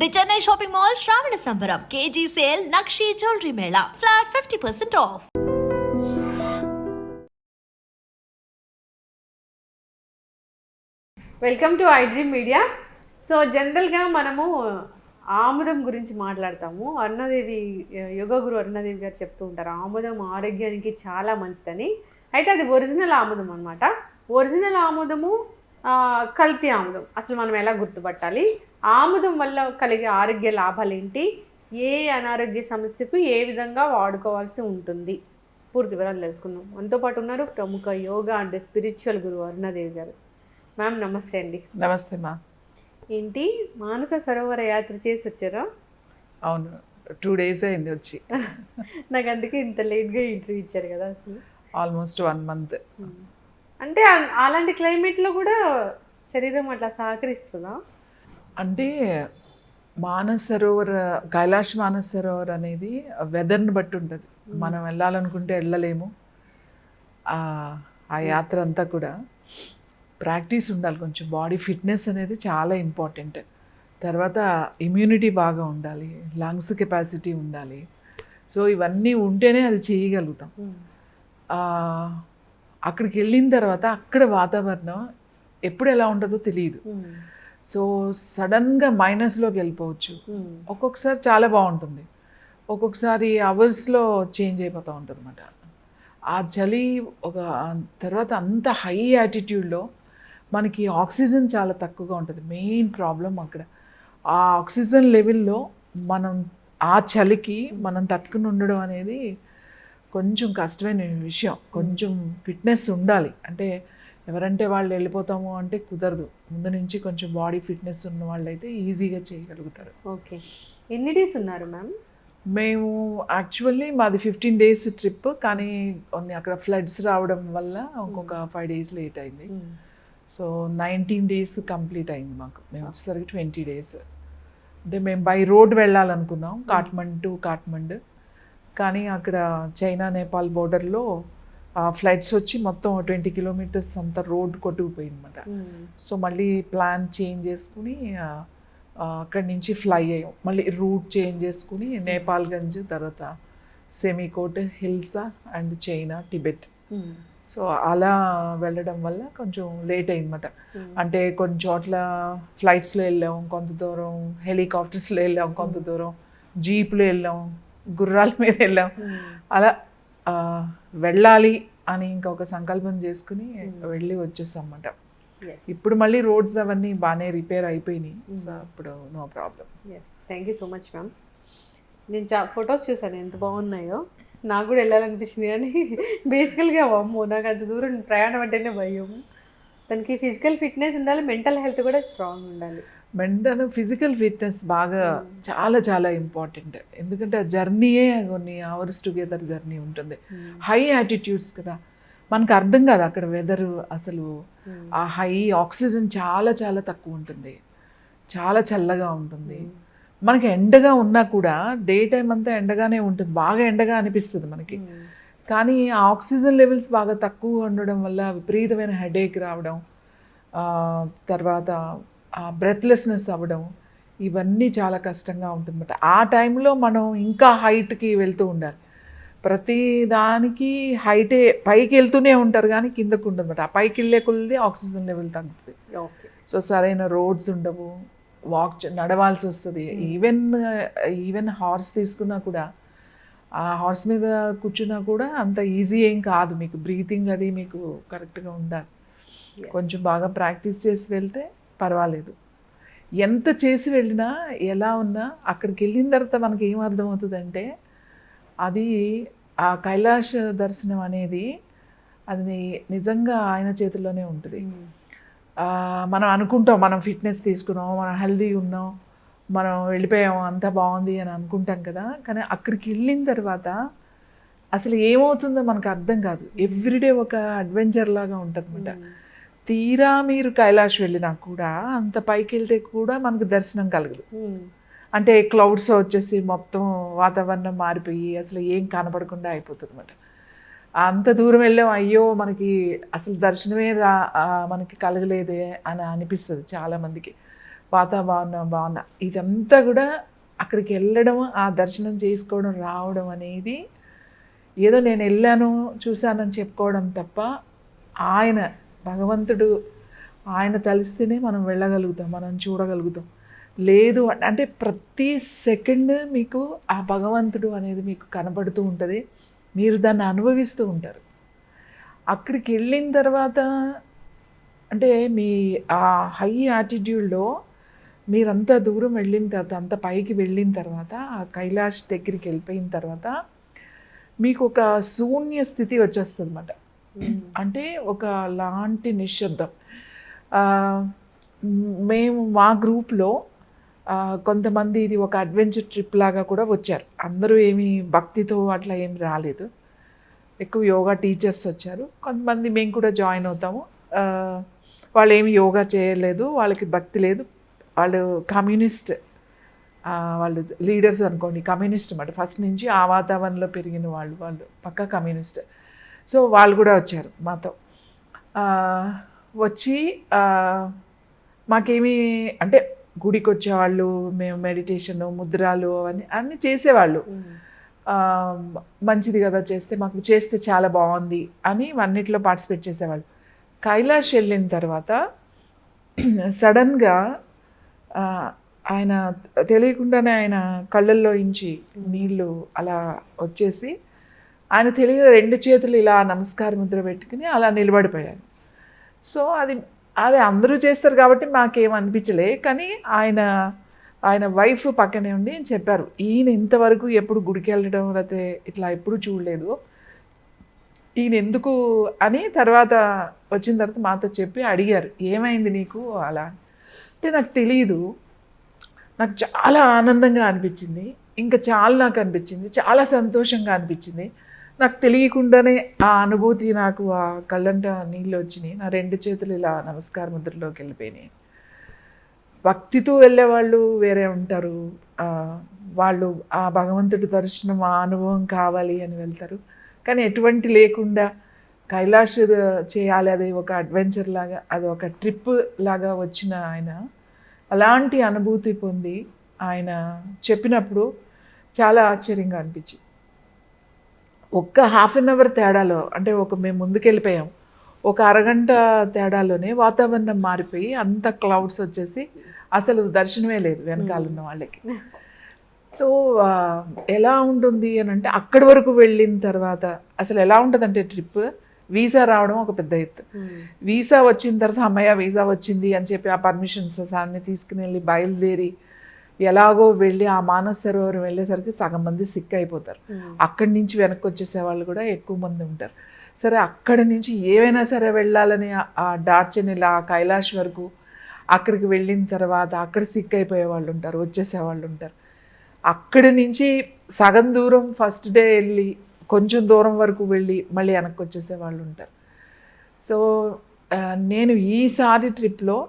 The Chennai shopping mall Shravana సంబరం KG sale nakshi jewellery mela flat fifty percent off welcome to iDream media so జనరల్గా మనము ఆముదం గురించి మాట్లాడతాము. అరుణాదేవి యోగా గురు అరుణాదేవి గారు చెప్తూ ఉంటారు ఆముదం ఆరోగ్యానికి చాలా మంచిదని. అయితే అది ఒరిజినల్ ఆముదం అనమాట ఒరిజినల్ ఆముదము కల్తీ ఆముదం. అసలు మనం ఎలా గుర్తుపట్టాలి? ఆముదం వల్ల కలిగే ఆరోగ్య లాభాలు ఏంటి ఏ అనారోగ్య సమస్యకు ఏ విధంగా వాడుకోవాల్సి ఉంటుంది? పూర్తి వివరాలు తెలుసుకుందాం. మనతో పాటు ఉన్నారు ప్రముఖ యోగా అండ్ స్పిరిచువల్ గురువు అరుణాదేవి గారు. మ్యామ్ నమస్తే అండి. నమస్తే మా ఏంటి? మానస సరోవర యాత్ర చేసి వచ్చారా? అవును. టూ డేస్ అయింది వచ్చి. నాకు అందుకే ఇంత లేట్గా ఇంటర్వ్యూ ఇచ్చారు కదా అసలు. Almost one month. అంటే అలాంటి క్లైమేట్లో కూడా శరీరం అట్లా సహకరిస్తుందా? అంటే మానస్ సరోవర్ కైలాష్ మానసరోవర్ అనేది వెదర్ని బట్టి ఉంటుంది. మనం వెళ్ళాలనుకుంటే వెళ్ళలేము. ఆ యాత్ర అంతా కూడా ప్రాక్టీస్ ఉండాలి కొంచెం. బాడీ ఫిట్నెస్ అనేది చాలా ఇంపార్టెంట్. తర్వాత ఇమ్యూనిటీ బాగా ఉండాలి లంగ్స్ కెపాసిటీ ఉండాలి. సో ఇవన్నీ ఉంటేనే అది చేయగలుగుతాం. అక్కడికి వెళ్ళిన తర్వాత అక్కడ వాతావరణం ఎప్పుడు ఎలా ఉంటుందో తెలియదు. సో సడన్గా మైనస్లోకి వెళ్ళిపోవచ్చు. ఒక్కొక్కసారి చాలా బాగుంటుంది. ఒక్కొక్కసారి అవర్స్లో చేంజ్ అయిపోతూ ఉంటుంది అనమాట ఆ చలి ఒక తర్వాత అంత హై యాటిట్యూడ్లో మనకి ఆక్సిజన్ చాలా తక్కువగా ఉంటుంది. మెయిన్ ప్రాబ్లం అక్కడ. ఆ ఆక్సిజన్ లెవెల్లో మనం ఆ చలికి మనం తట్టుకుని ఉండడం అనేది కొంచెం కష్టమైన విషయం. కొంచెం ఫిట్నెస్ ఉండాలి. అంటే ఎవరంటే వాళ్ళు వెళ్ళిపోతాము అంటే కుదరదు. ముందు నుంచి కొంచెం బాడీ ఫిట్నెస్ ఉన్న వాళ్ళైతే ఈజీగా చేయగలుగుతారు. ఓకే ఎన్ని డేస్ ఉన్నారు మ్యామ్ మేము యాక్చువల్లీ మాది ఫిఫ్టీన్ డేస్ ట్రిప్ కానీ కొన్ని అక్కడ ఫ్లడ్స్ రావడం వల్ల ఇంకొక ఫైవ్ డేస్ లేట్ అయింది. సో నైన్టీన్ డేస్ కంప్లీట్ అయింది మాకు. మేము వచ్చేసరికి ట్వంటీ డేస్ అంటే మేము బై రోడ్ వెళ్ళాలనుకున్నాం కాట్మండ్ టు కాట్మండ్ కానీ అక్కడ చైనా నేపాల్ బోర్డర్లో ఫ్లైట్స్ వచ్చి మొత్తం ట్వంటీ కిలోమీటర్స్ అంత రోడ్ కొట్టుకుపోయింది అనమాట సో మళ్ళీ ప్లాన్ చేంజ్ చేసుకుని అక్కడి నుంచి ఫ్లై అయ్యాం. మళ్ళీ రూట్ చేంజ్ చేసుకుని నేపాల్గంజ్ తర్వాత Simikot Hilsa and China Tibet. So అలా వెళ్ళడం వల్ల కొంచెం లేట్ అయిందన్నమాట. అంటే కొన్ని చోట్ల ఫ్లైట్స్లో వెళ్ళాం కొంత దూరం హెలికాప్టర్స్లో వెళ్ళాం కొంత దూరం జీప్లో వెళ్ళాం గుర్రాల మీద వెళ్ళాం. అలా వెళ్ళాలి అని ఇంకొక సంకల్పం చేసుకుని వెళ్ళి వచ్చేసాం అన్నమాట ఎస్ ఇప్పుడు మళ్ళీ రోడ్స్ అవన్నీ బాగానే రిపేర్ అయిపోయినాయి. సో అప్పుడు no problem. Yes thank you so much ma'am నేను చా ఫొటోస్ చూసాను ఎంత బాగున్నాయో. నాకు కూడా వెళ్ళాలనిపించింది కానీ బేసికల్గా అమ్మో నాకు అంత దూరం ప్రయాణం అంటేనే భయం. దానికి ఫిజికల్ ఫిట్నెస్ ఉండాలి మెంటల్ హెల్త్ కూడా స్ట్రాంగ్ ఉండాలి. మెంటల్ ఫిజికల్ ఫిట్నెస్ బాగా చాలా చాలా ఇంపార్టెంట్. ఎందుకంటే ఆ జర్నీయే కొన్ని అవర్స్ టుగెదర్ జర్నీ ఉంటుంది. హై యాటిట్యూడ్స్ కదా. మనకు అర్థం కాదు అక్కడ వెదర్ అసలు. ఆ హై ఆక్సిజన్ చాలా చాలా తక్కువ ఉంటుంది. చాలా చల్లగా ఉంటుంది. మనకి ఎండగా ఉన్నా కూడా డే టైం అంతా ఎండగానే ఉంటుంది. బాగా ఎండగా అనిపిస్తుంది మనకి. కానీ ఆ ఆక్సిజన్ లెవెల్స్ బాగా తక్కువ ఉండడం వల్ల విపరీతమైన హెడేక్ రావడం తర్వాత బ్రెత్లెస్నెస్ అవ్వడం ఇవన్నీ చాలా కష్టంగా ఉంటుందన్నమాట. ఆ టైంలో మనం ఇంకా హైట్కి వెళ్తూ ఉండాలి. ప్రతి దానికి హైటే పైకి వెళ్తూనే ఉంటారు కానీ కిందకు ఉండదన్నమాట. ఆ పైకి వెళ్ళే కొద్ది ఆక్సిజన్ లెవెల్ తగ్గుతుంది. ఓకే. సో సరైన రోడ్స్ ఉండవు. వాక్ నడవాల్సి వస్తుంది. ఈవెన్ ఈవెన్ హార్స్ తీసుకున్నా కూడా ఆ హార్స్ మీద కూర్చున్నా కూడా అంత ఈజీ ఏం కాదు. మీకు బ్రీతింగ్ అది మీకు కరెక్ట్గా ఉండాలి. కొంచెం బాగా ప్రాక్టీస్ చేసి వెళ్తే పర్వాలేదు. ఎంత చేసి వెళ్ళినా ఎలా ఉన్నా అక్కడికి వెళ్ళిన తర్వాత మనకి ఏం అర్థమవుతుందంటే అది ఆ కైలాష్ దర్శనం అనేది అది నిజంగా ఆయన చేతిలోనే ఉంటుంది. మనం అనుకుంటాం మనం ఫిట్నెస్ తీసుకున్నాం మనం హెల్దీ ఉన్నాం మనం వెళ్ళిపోయాం అంతా బాగుంది అని అనుకుంటాం కదా. కానీ అక్కడికి వెళ్ళిన తర్వాత అసలు ఏమవుతుందో మనకు అర్థం కాదు. ఎవ్రీడే ఒక అడ్వెంచర్ లాగా ఉంటుంది తీరా మీరు కైలాష్ వెళ్ళినా కూడా అంత పైకి వెళ్తే కూడా మనకు దర్శనం కలగదు. అంటే క్లౌడ్స్ వచ్చేసి మొత్తం వాతావరణం మారిపోయి అసలు ఏం కనపడకుండా అయిపోతుంది అనమాట అంత దూరం వెళ్ళాం అయ్యో మనకి అసలు దర్శనమే రా మనకి కలగలేదే అని అనిపిస్తుంది చాలామందికి. వాతావరణం భావన ఇదంతా కూడా అక్కడికి వెళ్ళడం ఆ దర్శనం చేసుకోవడం రావడం అనేది ఏదో నేను వెళ్ళాను చూశానని చెప్పుకోవడం తప్ప ఆయన భగవంతుడు ఆయన తలిస్తేనే మనం వెళ్ళగలుగుతాం మనం చూడగలుగుతాం. లేదు అంటే ప్రతి సెకండ్ మీకు ఆ భగవంతుడు అనేది మీకు కనబడుతూ ఉంటుంది. మీరు దాన్ని అనుభవిస్తూ ఉంటారు. అక్కడికి వెళ్ళిన తర్వాత అంటే మీ ఆ హై యాటిట్యూడ్లో మీరంత దూరం వెళ్ళిన తర్వాత అంత పైకి వెళ్ళిన తర్వాత ఆ కైలాష్ దగ్గరికి వెళ్ళిపోయిన తర్వాత మీకు ఒక శూన్య స్థితి వచ్చేస్తుంది అన్నమాట Mm. అంటే ఒక లాంటి నిశ్శబ్దం. మేము మా గ్రూప్లో కొంతమంది ఇది ఒక అడ్వెంచర్ ట్రిప్ లాగా కూడా వచ్చారు. అందరూ ఏమి భక్తితో అట్లా ఏమి రాలేదు. ఎక్కువ యోగా టీచర్స్ వచ్చారు. కొంతమంది మేము కూడా జాయిన్ అవుతాము. వాళ్ళు ఏమి యోగా చేయలేదు వాళ్ళకి భక్తి లేదు. వాళ్ళు కమ్యూనిస్ట్ వాళ్ళు లీడర్స్ అనుకోండి కమ్యూనిస్ట్ అన్నమాట. ఫస్ట్ నుంచి ఆ వాతావరణంలో పెరిగిన వాళ్ళు వాళ్ళు పక్కా కమ్యూనిస్ట్. సో వాళ్ళు కూడా వచ్చారు మాతో. వచ్చి మాకేమీ అంటే గుడికి వచ్చేవాళ్ళు మేము మెడిటేషన్ ముద్రాలు అవన్నీ అన్నీ చేసేవాళ్ళు. మంచిది కదా చేస్తే మాకు చేస్తే చాలా బాగుంది అని అన్నిట్లో పార్టిసిపేట్ చేసేవాళ్ళు. కైలాష్ వెళ్ళిన తర్వాత సడన్గా ఆయన తెలియకుండానే ఆయన కళ్ళల్లో ఇంచి నీళ్ళు అలా వచ్చేసి ఆయన తెలియని రెండు చేతులు ఇలా నమస్కార ముద్ర పెట్టుకుని అలా నిలబడిపోయారు. సో అది అది అందరూ చేస్తారు కాబట్టి మాకేం అనిపించలే. కానీ ఆయన ఆయన వైఫ్ పక్కనే ఉండి చెప్పారు ఈయన ఇంతవరకు ఎప్పుడు గుడికి వెళ్ళడం లేకపోతే ఇట్లా ఎప్పుడు చూడలేదు. ఈయన ఎందుకు అని తర్వాత వచ్చిన తర్వాత మాతో చెప్పి అడిగారు ఏమైంది నీకు అలా? అంటే నాకు తెలియదు నాకు చాలా ఆనందంగా అనిపించింది. ఇంకా చాలా నాకు అనిపించింది. చాలా సంతోషంగా అనిపించింది. నాకు తెలియకుండానే ఆ అనుభూతి నాకు ఆ కళ్ళంట నీళ్ళు వచ్చినాయి. నా రెండు చేతులు ఇలా నమస్కార ముద్రలోకి వెళ్ళిపోయినాయి. భక్తితో వెళ్ళే వాళ్ళు వేరే ఉంటారు. వాళ్ళు ఆ భగవంతుడి దర్శనం ఆ అనుభవం కావాలి అని వెళ్తారు. కానీ ఎటువంటి లేకుండా కైలాష్ చేయాలి అది ఒక అడ్వెంచర్ లాగా అది ఒక ట్రిప్ లాగా వచ్చిన ఆయన. అలాంటి అనుభూతి పొంది ఆయన చెప్పినప్పుడు చాలా ఆశ్చర్యంగా అనిపించింది. ఒక్క హాఫ్ అన్ అవర్ తేడాలో అంటే ఒక మేము ముందుకెళ్ళిపోయాం. ఒక అరగంట తేడాలోనే వాతావరణం మారిపోయి అంత క్లౌడ్స్ వచ్చేసి అసలు దర్శనమే లేదు వెనకాల ఉన్న వాళ్ళకి. సో ఎలా ఉంటుంది అని అంటే అక్కడి వరకు వెళ్ళిన తర్వాత అసలు ఎలా ఉంటుందంటే ట్రిప్? వీసా రావడం ఒక పెద్ద ఎత్తు. వీసా వచ్చిన తర్వాత అమ్మయ్య వీసా వచ్చింది అని చెప్పి ఆ పర్మిషన్స్ అన్ని తీసుకుని వెళ్ళి బయలుదేరి ఎలాగో వెళ్ళి ఆ మానస సరోవరం వెళ్ళేసరికి సగం మంది సిక్ అయిపోతారు. అక్కడి నుంచి వెనక్కి వచ్చేసే వాళ్ళు కూడా ఎక్కువ మంది ఉంటారు. సరే అక్కడి నుంచి ఏవైనా సరే వెళ్ళాలని ఆ- ఆ డార్చన్ ఇలా ఆ కైలాష్ వరకు అక్కడికి వెళ్ళిన తర్వాత అక్కడ సిక్ అయిపోయే వాళ్ళు ఉంటారు వచ్చేసే వాళ్ళు ఉంటారు. అక్కడి నుంచి సగం దూరం ఫస్ట్ డే వెళ్ళి కొంచెం దూరం వరకు వెళ్ళి మళ్ళీ వెనక్కి వచ్చేసే వాళ్ళు ఉంటారు. సో నేను ఈసారి ట్రిప్లో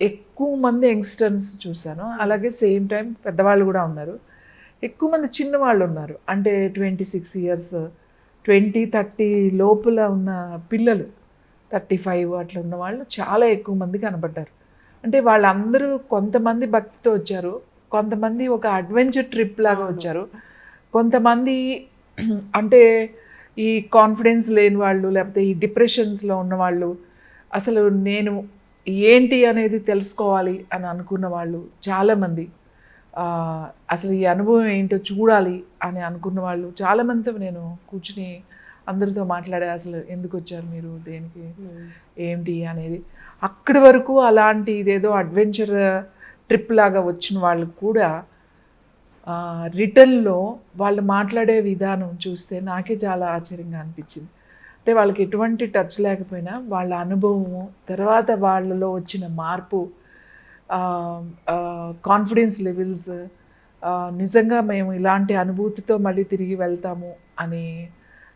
ఎక్కువ మంది యంగ్స్టర్స్ చూశాను. అలాగే సేమ్ టైం పెద్దవాళ్ళు కూడా ఉన్నారు. ఎక్కువ మంది చిన్నవాళ్ళు ఉన్నారు. అంటే twenty six years twenty thirty లోపల ఉన్న పిల్లలు థర్టీ ఫైవ్ అట్లా ఉన్న వాళ్ళు చాలా ఎక్కువ మంది కనబడ్డారు. అంటే వాళ్ళందరూ కొంతమంది భక్తితో వచ్చారు. కొంతమంది ఒక అడ్వెంచర్ ట్రిప్ లాగా వచ్చారు. కొంతమంది అంటే ఈ కాన్ఫిడెన్స్ లేని వాళ్ళు లేకపోతే ఈ డిప్రెషన్స్లో ఉన్న వాళ్ళు. అసలు నేను ఏంటి అనేది తెలుసుకోవాలి అని అనుకున్న వాళ్ళు చాలామంది. అసలు ఈ అనుభవం ఏంటో చూడాలి అని అనుకున్న వాళ్ళు చాలామందితో నేను కూర్చుని అందరితో మాట్లాడే అసలు ఎందుకు వచ్చారు మీరు దేనికి ఏంటి అనేది. అక్కడి వరకు అలాంటి ఇదేదో అడ్వెంచర్ ట్రిప్ లాగా వచ్చిన వాళ్ళు కూడా రిటర్న్లో వాళ్ళు మాట్లాడే విధానం చూస్తే నాకే చాలా ఆశ్చర్యంగా అనిపించింది. అంటే వాళ్ళకి ఎటువంటి టచ్ లేకపోయినా వాళ్ళ అనుభవము తర్వాత వాళ్ళలో వచ్చిన మార్పు కాన్ఫిడెన్స్ లెవెల్స్ నిజంగా మేము ఇలాంటి అనుభూతితో మళ్ళీ తిరిగి వెళ్తాము అని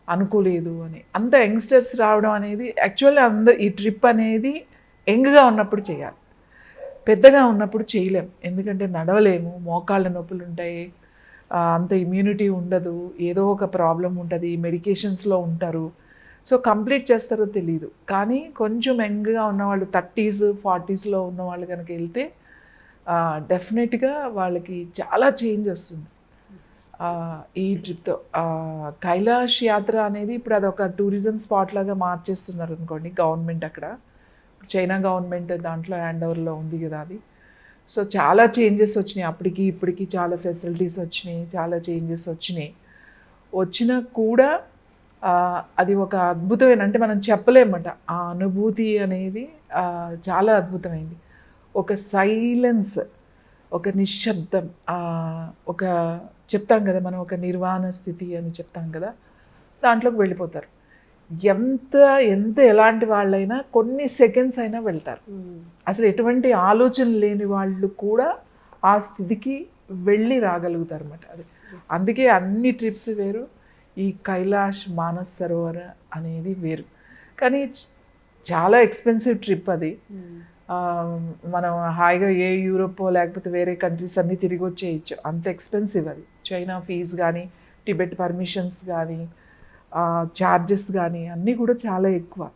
అనుకోలేదు అని. అంత యంగ్స్టర్స్ రావడం అనేది యాక్చువల్లీ అంద ఈ ట్రిప్ అనేది యంగ్గా ఉన్నప్పుడు చేయాలి. పెద్దగా ఉన్నప్పుడు చేయలేం. ఎందుకంటే నడవలేము. మోకాళ్ళ నొప్పులు ఉంటాయి. అంత ఇమ్యూనిటీ ఉండదు. ఏదో ఒక ప్రాబ్లం ఉంటుంది. మెడికేషన్స్లో ఉంటారు. సో కంప్లీట్ చేస్తారో తెలియదు కానీ కొంచెం యంగ్గా ఉన్నవాళ్ళు థర్టీస్ ఫార్టీస్లో ఉన్నవాళ్ళు కనుక వెళ్తే డెఫినెట్గా వాళ్ళకి చాలా చేంజ్ వస్తుంది. ఈ ట్రిప్తో కైలాష్ యాత్ర అనేది ఇప్పుడు అదొక టూరిజం స్పాట్ లాగా మార్చేస్తున్నారు అనుకోండి గవర్నమెంట్ అక్కడ. చైనా గవర్నమెంట్ దాంట్లో హ్యాండ్ ఓవర్లో ఉంది కదా అది. సో చాలా చేంజెస్ వచ్చినాయి. అప్పటికి ఇప్పటికి చాలా ఫెసిలిటీస్ వచ్చినాయి చాలా చేంజెస్ వచ్చినాయి. వచ్చినా కూడా అది ఒక అద్భుతమైన అంటే మనం చెప్పలేమట. ఆ అనుభూతి అనేది చాలా అద్భుతమైంది. ఒక సైలెన్స్ ఒక నిశ్శబ్దం ఒక చెప్తాం కదా మనం ఒక నిర్వాణ స్థితి అని చెప్తాం కదా దాంట్లోకి వెళ్ళిపోతారు. ఎంత ఎంత ఎలాంటి వాళ్ళైనా కొన్ని సెకండ్స్ అయినా వెళ్తారు. అసలు ఎటువంటి ఆలోచన లేని వాళ్ళు కూడా ఆ స్థితికి వెళ్ళి రాగలుగుతారు అన్నమాట అది అందుకే అన్ని ట్రిప్స్ వేరు ఈ కైలాష్ మానస్ సరోవర్ అనేది వేరు. కానీ చాలా ఎక్స్పెన్సివ్ ట్రిప్ అది. ఆ, మనం హాయిగా ఏ యూరోప్ లేకపోతే వేరే కంట్రీస్ అన్నీ తిరిగి వచ్చేయచ్చు. అంత ఎక్స్పెన్సివ్ అది. చైనా ఫీజ్ కానీ టిబెట్ పర్మిషన్స్ కానీ ఛార్జెస్ కానీ అన్నీ కూడా చాలా ఎక్కువ.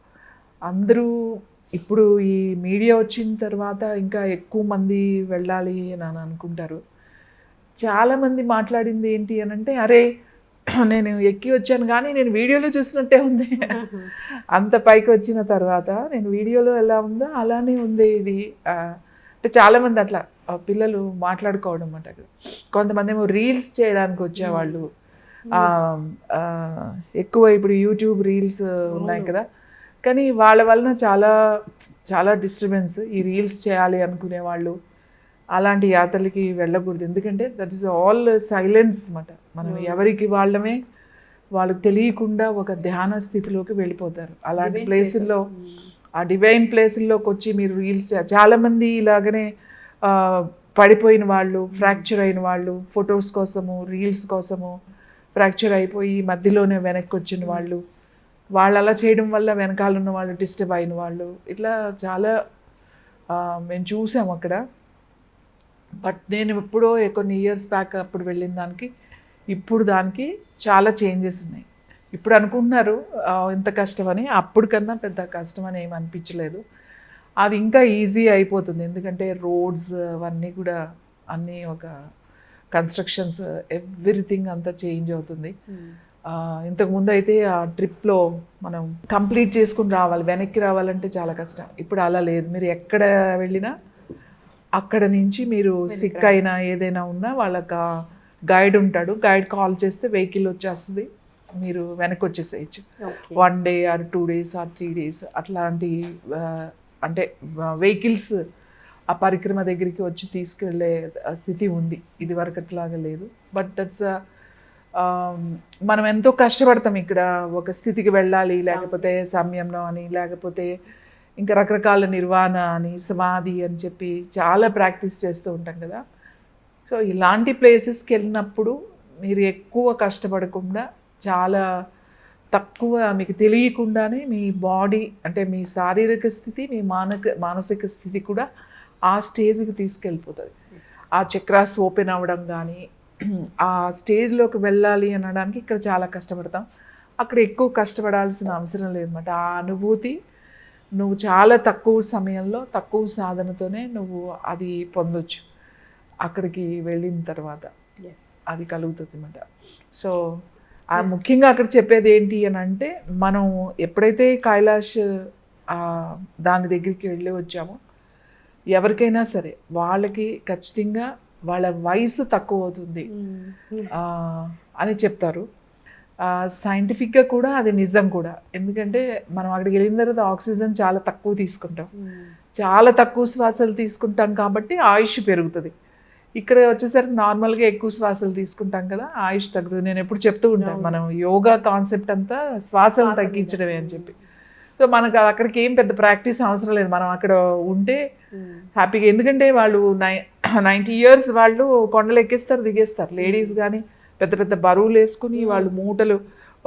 అందరూ ఇప్పుడు ఈ మీడియా వచ్చిన తర్వాత ఇంకా ఎక్కువ మంది వెళ్ళాలి అని అని అనుకుంటారు చాలామంది మాట్లాడింది ఏంటి అని అంటే అరే నేను ఎక్కి వచ్చాను కానీ నేను వీడియోలో చూసినట్టే ఉంది. అంత పైకి వచ్చిన తర్వాత నేను వీడియోలో ఎలా ఉందో అలానే ఉంది ఇది. అంటే చాలామంది అట్లా పిల్లలు మాట్లాడుకోవడం అన్నమాట అక్కడ. కొంతమంది ఏమో రీల్స్ చేయడానికి వచ్చేవాళ్ళు. ఎక్కువ ఇప్పుడు యూట్యూబ్ రీల్స్ ఉన్నాయి కదా. కానీ వాళ్ళ వలన చాలా చాలా డిస్టర్బెన్స్ ఈ రీల్స్ చేయాలి అనుకునే వాళ్ళు అలాంటి యాత్రలకి వెళ్ళకూడదు. ఎందుకంటే దట్ ఈస్ ఆల్ సైలెన్స్ అన్నమాట. మనం ఎవరికి వాళ్ళమే వాళ్ళకి తెలియకుండా ఒక ధ్యాన స్థితిలోకి వెళ్ళిపోతారు. అలాంటి ప్లేసుల్లో ఆ డివైన్ ప్లేసుల్లోకి వచ్చి మీరు రీల్స్ చాలామంది ఇలాగనే పడిపోయిన వాళ్ళు ఫ్రాక్చర్ అయిన వాళ్ళు ఫొటోస్ కోసము రీల్స్ కోసము ఫ్రాక్చర్ అయిపోయి మధ్యలోనే వెనక్కి వచ్చిన వాళ్ళు వాళ్ళు అలా చేయడం వల్ల వెనకాల ఉన్న వాళ్ళు డిస్టర్బ్ అయిన వాళ్ళు ఇట్లా చాలా మేము చూసాం అక్కడ. బట్ నేను ఎప్పుడో కొన్ని ఇయర్స్ బ్యాక్ అప్పుడు వెళ్ళిన దానికి ఇప్పుడు దానికి చాలా చేంజెస్ ఉన్నాయి. ఇప్పుడు అనుకుంటున్నారు ఇంత కష్టమని అప్పుడు కన్నా పెద్ద కష్టం అని ఏమి అనిపించలేదు. అది ఇంకా ఈజీ అయిపోతుంది. ఎందుకంటే రోడ్స్ అవన్నీ కూడా అన్నీ ఒక కన్స్ట్రక్షన్స్ ఎవ్రీథింగ్ అంతా చేంజ్ అవుతుంది. ఆ, ఇంతకు ముందు అయితే ఆ ట్రిప్లో మనం కంప్లీట్ చేసుకుని రావాలి వెనక్కి రావాలంటే చాలా కష్టం. ఇప్పుడు అలా లేదు. మీరు ఎక్కడ వెళ్ళినా అక్కడ నుంచి మీరు సిక్ అయినా ఏదైనా ఉన్నా వాళ్ళకి గైడ్ ఉంటాడు. గైడ్ కాల్ చేస్తే వెహికల్ వచ్చేస్తుంది. మీరు వెనక్కి వచ్చేసేయచ్చు. One day or two days or three days అట్లాంటి అంటే వెహికల్స్ ఆ పరిక్రమ దగ్గరికి వచ్చి తీసుకెళ్ళే ఆ స్థితి ఉంది. ఇది వరకు అట్లాగా లేదు. బట్ దట్స్ మనం ఎంతో కష్టపడతాం ఇక్కడ. ఒక స్థితికి వెళ్ళాలి లేకపోతే సంయమనం అని లేకపోతే ఇంకా రకరకాల నిర్వాణ అని సమాధి అని చెప్పి చాలా ప్రాక్టీస్ చేస్తూ ఉంటాం కదా. సో ఇలాంటి ప్లేసెస్కి వెళ్ళినప్పుడు మీరు ఎక్కువ కష్టపడకుండా చాలా తక్కువ మీకు తెలియకుండానే మీ బాడీ అంటే మీ శారీరక స్థితి మీ మానక మానసిక స్థితి కూడా ఆ స్టేజ్కి తీసుకెళ్ళిపోతుంది. ఆ చక్రాస్ ఓపెన్ అవ్వడం కానీ ఆ స్టేజ్లోకి వెళ్ళాలి అనడానికి ఇక్కడ చాలా కష్టపడతాం. అక్కడ ఎక్కువ కష్టపడాల్సిన అవసరం లేదన్నమాట. ఆ అనుభూతి నువ్వు చాలా తక్కువ సమయంలో తక్కువ సాధనతోనే నువ్వు అది పొందొచ్చు. అక్కడికి వెళ్ళిన తర్వాత అది కలుగుతుంది అన్నమాట. సో ఆ ముఖ్యంగా అక్కడ చెప్పేది ఏంటి అని అంటే మనం ఎప్పుడైతే కైలాష్ దాని దగ్గరికి వెళ్ళి వచ్చామో ఎవరికైనా సరే వాళ్ళకి ఖచ్చితంగా వాళ్ళ వయసు తక్కువ అవుతుంది. ఆ, అని చెప్తారు. సైంటిఫిక్గా కూడా అది నిజం కూడా. ఎందుకంటే మనం అక్కడికి వెళ్ళిన తర్వాత ఆక్సిజన్ చాలా తక్కువ తీసుకుంటాం. చాలా తక్కువ శ్వాసలు తీసుకుంటాం కాబట్టి ఆయుష్ పెరుగుతుంది. ఇక్కడ వచ్చేసరికి నార్మల్గా ఎక్కువ శ్వాసలు తీసుకుంటాం కదా ఆయుష్ తగ్గుతుంది. నేను ఎప్పుడు చెప్తూ ఉంటాను మనం యోగా కాన్సెప్ట్ అంతా శ్వాసలు తగ్గించడమే అని చెప్పి. సో మనకు అక్కడికి ఏం పెద్ద ప్రాక్టీస్ అవసరం లేదు. మనం అక్కడ ఉంటే హ్యాపీగా. ఎందుకంటే వాళ్ళు నై నైంటీ ఇయర్స్ వాళ్ళు కొండలు ఎక్కేస్తారు దిగేస్తారు. లేడీస్ కానీ పెద్ద పెద్ద బరువులు వేసుకుని వాళ్ళు మూటలు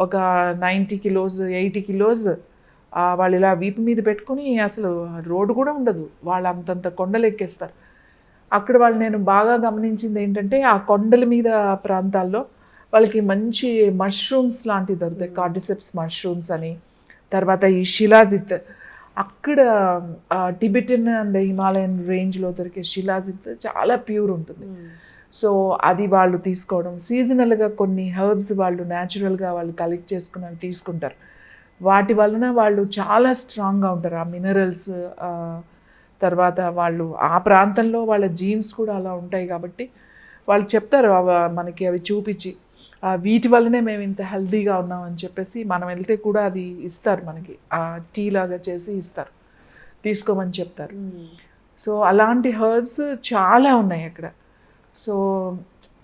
ఒక నైంటీ కిలోస్ ఎయిటీ కిలోస్ వాళ్ళు ఇలా వీపు మీద పెట్టుకుని అసలు రోడ్డు కూడా ఉండదు. వాళ్ళు అంతంత కొండలు ఎక్కేస్తారు. అక్కడ వాళ్ళు నేను బాగా గమనించింది ఏంటంటే ఆ కొండల మీద ప్రాంతాల్లో వాళ్ళకి మంచి మష్రూమ్స్ లాంటివి దొరుకుతాయి. కార్డిసెప్స్ మష్రూమ్స్ అని తర్వాత ఈ శిలాజిత్. అక్కడ టిబెటన్ అండ్ హిమాలయన్ రేంజ్లో దొరికే శిలాజిత్ చాలా ప్యూర్ ఉంటుంది. సో అది వాళ్ళు తీసుకోవడం. సీజనల్గా కొన్ని హెర్బ్స్ వాళ్ళు న్యాచురల్గా వాళ్ళు కలెక్ట్ చేసుకుని తీసుకుంటారు. వాటి వలన వాళ్ళు చాలా స్ట్రాంగ్గా ఉంటారు. ఆ మినరల్స్ తర్వాత వాళ్ళు ఆ ప్రాంతంలో వాళ్ళ జీన్స్ కూడా అలా ఉంటాయి కాబట్టి వాళ్ళు చెప్తారు అవ- మనకి అవి చూపించి వీటి వల్లనే మేము ఇంత హెల్తీగా ఉన్నాం అని చెప్పేసి మనం వెళ్తే కూడా అది ఇస్తారు మనకి. ఆ టీ లాగా చేసి ఇస్తారు. తీసుకోమని చెప్తారు. సో అలాంటి హర్బ్స్ చాలా ఉన్నాయి అక్కడ. సో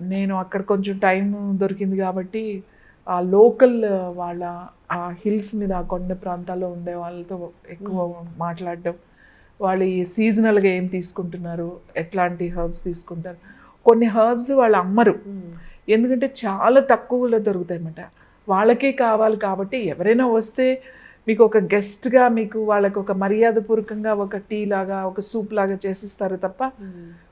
నేను అక్కడ కొంచెం టైం దొరికింది కాబట్టి ఆ లోకల్ వాళ్ళ ఆ హిల్స్ మీద ఆ కొండ ప్రాంతాల్లో ఉండే వాళ్ళతో ఎక్కువ మాట్లాడడం. వాళ్ళు ఈ సీజనల్గా ఏం తీసుకుంటున్నారు? ఎట్లాంటి హర్బ్స్ తీసుకుంటారు? కొన్ని హర్బ్స్ వాళ్ళు అమ్మరు. ఎందుకంటే చాలా తక్కువలో దొరుకుతాయి అన్నమాట వాళ్ళకే కావాలి కాబట్టి ఎవరైనా వస్తే మీకు ఒక గెస్ట్గా మీకు వాళ్ళకి ఒక మర్యాదపూర్వకంగా ఒక టీ లాగా ఒక సూప్ లాగా చేసిస్తారు తప్ప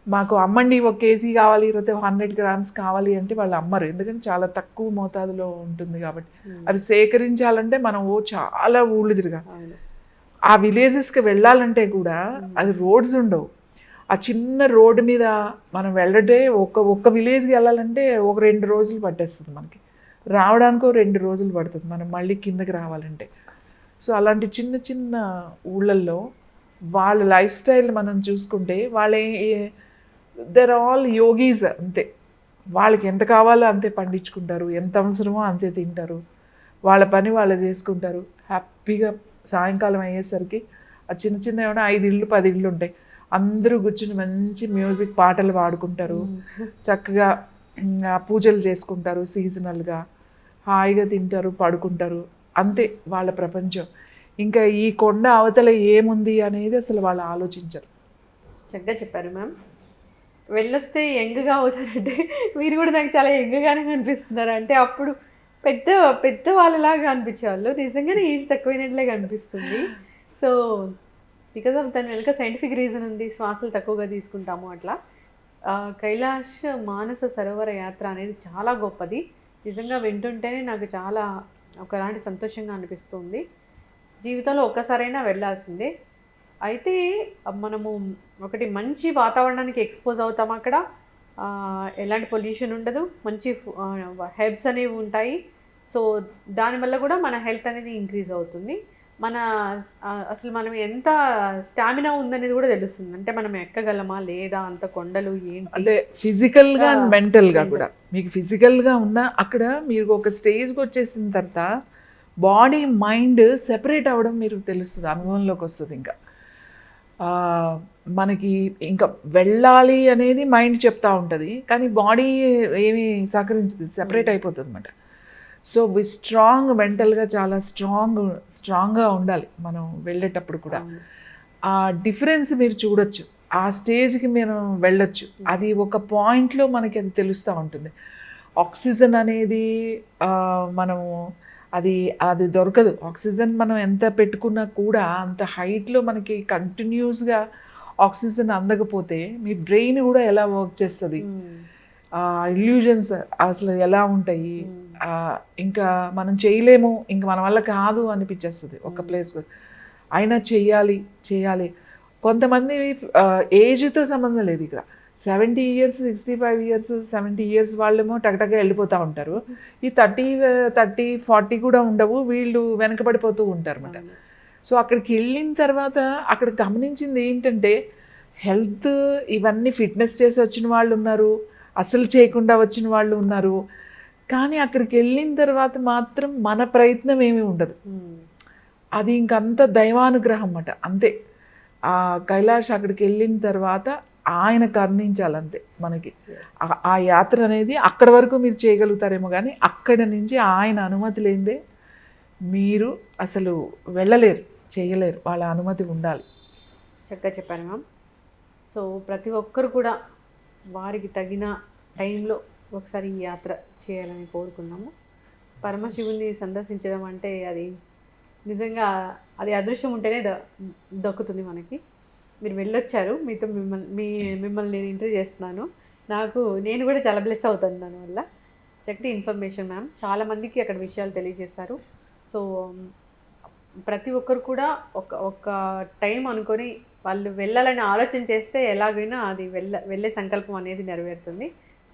మాకు అమ్మండి ఒక కేజీ కావాలి లేకపోతే హండ్రెడ్ గ్రామ్స్ కావాలి అంటే వాళ్ళు అమ్మరు. ఎందుకంటే చాలా తక్కువ మోతాదులో ఉంటుంది కాబట్టి. అవి సేకరించాలంటే మనం ఓ చాలా ఊళ్ళు అవును. ఆ విలేజెస్కి వెళ్ళాలంటే కూడా అది రోడ్స్ ఉండవు. ఆ చిన్న రోడ్డు మీద మనం వెళ్ళటే ఒక ఒక్క విలేజ్కి వెళ్ళాలంటే ఒక రెండు రోజులు పట్టేస్తుంది మనకి. రావడానికో రెండు రోజులు పడుతుంది. మనం మళ్ళీ కిందకి రావాలంటే. సో అలాంటి చిన్న చిన్న ఊళ్ళల్లో వాళ్ళ లైఫ్ స్టైల్ మనం చూసుకుంటే వాళ్ళ దర్ ఆల్ యోగీస్ అంతే. వాళ్ళకి ఎంత కావాలో అంతే పండించుకుంటారు ఎంత అవసరమో అంతే తింటారు. వాళ్ళ పని వాళ్ళు చేసుకుంటారు. హ్యాపీగా సాయంకాలం అయ్యేసరికి ఆ చిన్న చిన్న ఏమైనా ఐదు ఇళ్ళు పది ఇళ్ళు ఉంటాయి. అందరూ కూర్చుని మంచి మ్యూజిక్ పాటలు పాడుకుంటారు. చక్కగా పూజలు చేసుకుంటారు సీజనల్గా హాయిగా తింటారు పడుకుంటారు. అంతే వాళ్ళ ప్రపంచం. ఇంకా ఈ కొండ అవతల ఏముంది అనేది అసలు వాళ్ళు ఆలోచించరు. చక్కగా చెప్పారు మ్యామ్. వెళ్ళొస్తే యంగ్గా అవుతారంటే మీరు కూడా నాకు చాలా యంగ్గానే కనిపిస్తున్నారు. అంటే అప్పుడు పెద్ద పెద్ద వాళ్ళలాగా అనిపించేవాళ్ళు. నిజంగానే ఏజ్ తక్కువైనట్లే కనిపిస్తుంది. సో బికాజ్ ఆఫ్ దాని వెనుక సైంటిఫిక్ రీజన్ ఉంది శ్వాసలు తక్కువగా తీసుకుంటాము అట్లా. కైలాష్ మానస సరోవర యాత్ర అనేది చాలా గొప్పది. నిజంగా వింటుంటేనే నాకు చాలా ఒకలాంటి సంతోషంగా అనిపిస్తుంది. జీవితంలో ఒక్కసారైనా వెళ్ళాల్సిందే. అయితే మనము ఒకటి మంచి వాతావరణానికి ఎక్స్పోజ్ అవుతాం అక్కడ. ఎలాంటి పొల్యూషన్ ఉండదు. మంచి హెబ్స్ అనేవి ఉంటాయి. సో దానివల్ల కూడా మన హెల్త్ అనేది ఇంక్రీజ్ అవుతుంది. మన అసలు మనం ఎంత స్టామినా ఉందనేది కూడా తెలుస్తుంది. అంటే మనం ఎక్కగలమా లేదా అంత కొండలు ఏంటి? అంటే ఫిజికల్గా అండ్ ఆ, మెంటల్గా mental. కూడా. మీకు ఫిజికల్గా ఉన్న అక్కడ మీరు ఒక స్టేజ్కి వచ్చేసిన తర్వాత బాడీ మైండ్ సెపరేట్ అవ్వడం మీరు తెలుస్తుంది అనుభవంలోకి వస్తుంది ఇంకా. మనకి ఇంకా వెళ్ళాలి అనేది మైండ్ చెప్తా ఉంటుంది. కానీ బాడీ ఏమీ సహకరించదు సెపరేట్ అయిపోతుంది అనమాట సో వి స్ట్రాంగ్ మెంటల్గా చాలా స్ట్రాంగ్ స్ట్రాంగ్గా ఉండాలి మనం వెళ్ళేటప్పుడు కూడా. ఆ డిఫరెన్స్ మీరు చూడొచ్చు. ఆ స్టేజ్కి మీరు వెళ్ళొచ్చు. అది ఒక పాయింట్లో మనకి అది తెలుస్తూ ఉంటుంది. ఆక్సిజన్ అనేది మనము అది అది దొరకదు. ఆక్సిజన్ మనం ఎంత పెట్టుకున్నా కూడా అంత హైట్లో మనకి కంటిన్యూస్గా ఆక్సిజన్ అందకపోతే మీ బ్రెయిన్ కూడా ఎలా వర్క్ చేస్తుంది? ఇల్యూజన్స్ అసలు ఎలా ఉంటాయి? ఇంకా మనం చేయలేము ఇంకా మన వల్ల కాదు అనిపించేస్తుంది ఒక ప్లేస్ అయినా చెయ్యాలి చేయాలి. కొంతమంది ఏజ్తో సంబంధం లేదు ఇక్కడ. Seventy years sixty five years seventy years వాళ్ళేమో టకటగా వెళ్ళిపోతూ ఉంటారు. ఈ థర్టీ థర్టీ ఫార్టీ కూడా ఉండవు వీళ్ళు వెనకబడిపోతూ ఉంటారు అన్నమాట సో అక్కడికి వెళ్ళిన తర్వాత అక్కడ గమనించింది ఏంటంటే హెల్త్ ఇవన్నీ ఫిట్నెస్ చేసి వచ్చిన వాళ్ళు ఉన్నారు అసలు చేయకుండా వచ్చిన వాళ్ళు ఉన్నారు. కానీ అక్కడికి వెళ్ళిన తర్వాత మాత్రం మన ప్రయత్నం ఏమీ ఉండదు. అది ఇంకంత దైవానుగ్రహం అన్నమాట. అంతే. ఆ కైలాష్ అక్కడికి వెళ్ళిన తర్వాత ఆయన కరుణించాలంతే మనకి. ఆ- యాత్ర అనేది అక్కడ వరకు మీరు చేయగలుగుతారేమో కానీ అక్కడ నుంచి ఆయన అనుమతి లేనిదే మీరు అసలు వెళ్ళలేరు చేయలేరు. వాళ్ళ అనుమతి ఉండాలి. చక్కగా చెప్పాను మ్యామ్. సో ప్రతి ఒక్కరు కూడా వారికి తగిన టైంలో ఒకసారి ఈ యాత్ర చేయాలని కోరుకున్నాము. పరమశివుని సందర్శించడం అంటే అది నిజంగా అది అదృశ్యం ఉంటేనే ద దక్కుతుంది మనకి. మీరు వెళ్ళొచ్చారు మీతో మిమ్మల్ని మీ మిమ్మల్ని నేను ఇంటర్వ్యూ చేస్తున్నాను. నాకు నేను కూడా చాలా బ్లెస్ అవుతాను దానివల్ల చక్కటి ఇన్ఫర్మేషన్ మ్యామ్ చాలామందికి అక్కడ విషయాలు తెలియజేశారు. సో ప్రతి ఒక్కరు కూడా ఒక ఒక టైం అనుకొని వాళ్ళు వెళ్ళాలని ఆలోచన చేస్తే ఎలాగైనా అది వెళ్ళ వెళ్ళే సంకల్పం అనేది నెరవేరుతుంది.